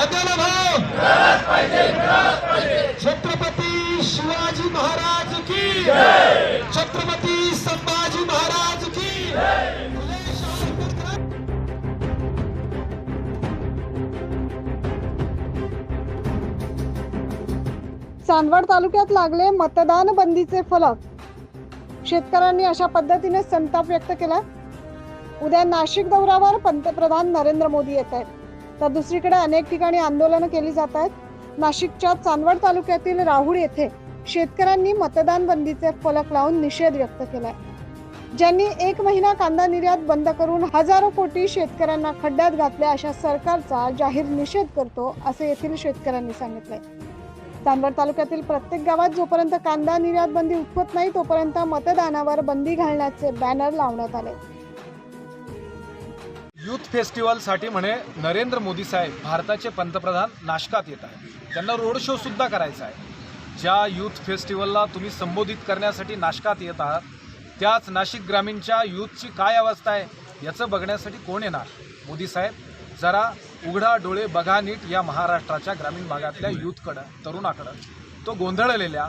भाव छत्रपती शिवाजी महाराज की छत्रपती संभाजी महाराज की चांदवड तालुक्यात लागले मतदान बंदीचे फलक. शेतकऱ्यांनी अशा पद्धतीने संताप व्यक्त केला. उद्या नाशिक दौऱ्यावर पंतप्रधान नरेंद्र मोदी येत आहेत. तर दुसरीकडे अनेक ठिकाणी आंदोलनं केली जात आहेत. नाशिकच्या चांदवड तालुक्यातील राहुळ येथे शेतकऱ्यांनी मतदान बंदीचे फलक लावून निषेध व्यक्त केलाय. ज्यांनी एक महिना कांदा निर्यात बंद करून हजारो कोटी शेतकऱ्यांना खड्ड्यात घातल्या अशा सरकारचा जाहीर निषेध करतो असे येथील शेतकऱ्यांनी सांगितले चांदवड तालुक्यातील प्रत्येक गावात जोपर्यंत कांदा निर्यात बंदी उठवत नाही तोपर्यंत मतदानावर बंदी घालण्याचे बॅनर लावण्यात आले यूथ फेस्टिवलसाठी म्हणे नरेंद्र मोदी साहेब भारताचे पंतप्रधान नाशकात येत आहेत. त्यांना रोड शो सुद्धा करायचा आहे. ज्या यूथ फेस्टिवलला तुम्ही संबोधित करण्यासाठी नाशकात येत आहात त्याच नाशिक ग्रामीणच्या यूथची काय अवस्था आहे याचं बघण्यासाठी कोण येणार? मोदी साहेब जरा उघडा डोळे बघा नीट या महाराष्ट्राच्या ग्रामीण भागातल्या यूथकडं तरुणाकडं. तो गोंधळलेल्या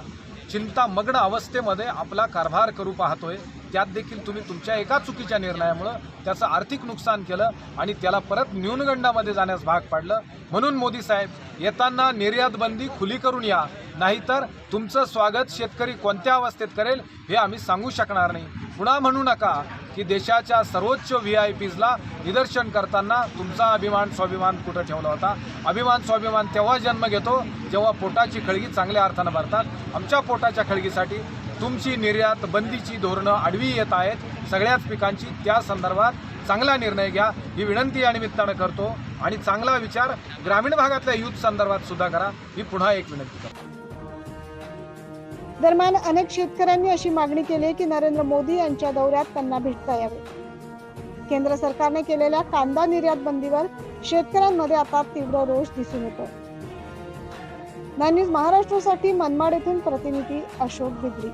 चिंतामग्न अवस्थेमध्ये आपला कारभार करू पाहतोय. त्यात देखील तुम्ही तुमच्या एका चुकीच्या निर्णयामुळं त्याचं आर्थिक नुकसान केलं आणि त्याला परत न्यूनगंडामध्ये जाण्यास भाग पाडलं. म्हणून मोदी साहेब येताना निर्यात बंदी खुली करून या. नाहीतर तुमचं स्वागत शेतकरी कोणत्या अवस्थेत करेल हे आम्ही सांगू शकणार नाही. पुन्हा म्हणू नका की देशाच्या सर्वोच्च व्ही आय पीजला निदर्शन करताना तुमचा अभिमान स्वाभिमान कुठं ठेवला होता? अभिमान स्वाभिमान तेव्हा जन्म घेतो जेव्हा पोटाची खळगी चांगल्या अर्थानं भरतात. आमच्या पोटाच्या खळगीसाठी तुमची निर्यात बंदीची धोरणं आडवी येत आहेत. सगळ्याच पिकांची त्या संदर्भात चांगला निर्णय घ्या. ही विनंती या निमित्तानं करतो. आणि चांगला विचार ग्रामीण भागातल्या युथ संदर्भात सुद्धा करा. ही पुन्हा एक विनंती करतो. दरम्यान अनेक शेतकऱ्यांनी अशी मागणी केली आहे की नरेंद्र मोदी यांच्या दौऱ्यात त्यांना भेटता यावे. केंद्र सरकारने केलेल्या कांदा निर्यात बंदीवर शेतकऱ्यांमध्ये आता तीव्र रोष दिसून येतो न्यूज महाराष्ट्रासाठी मनमाड येथून प्रतिनिधी अशोक बिद्री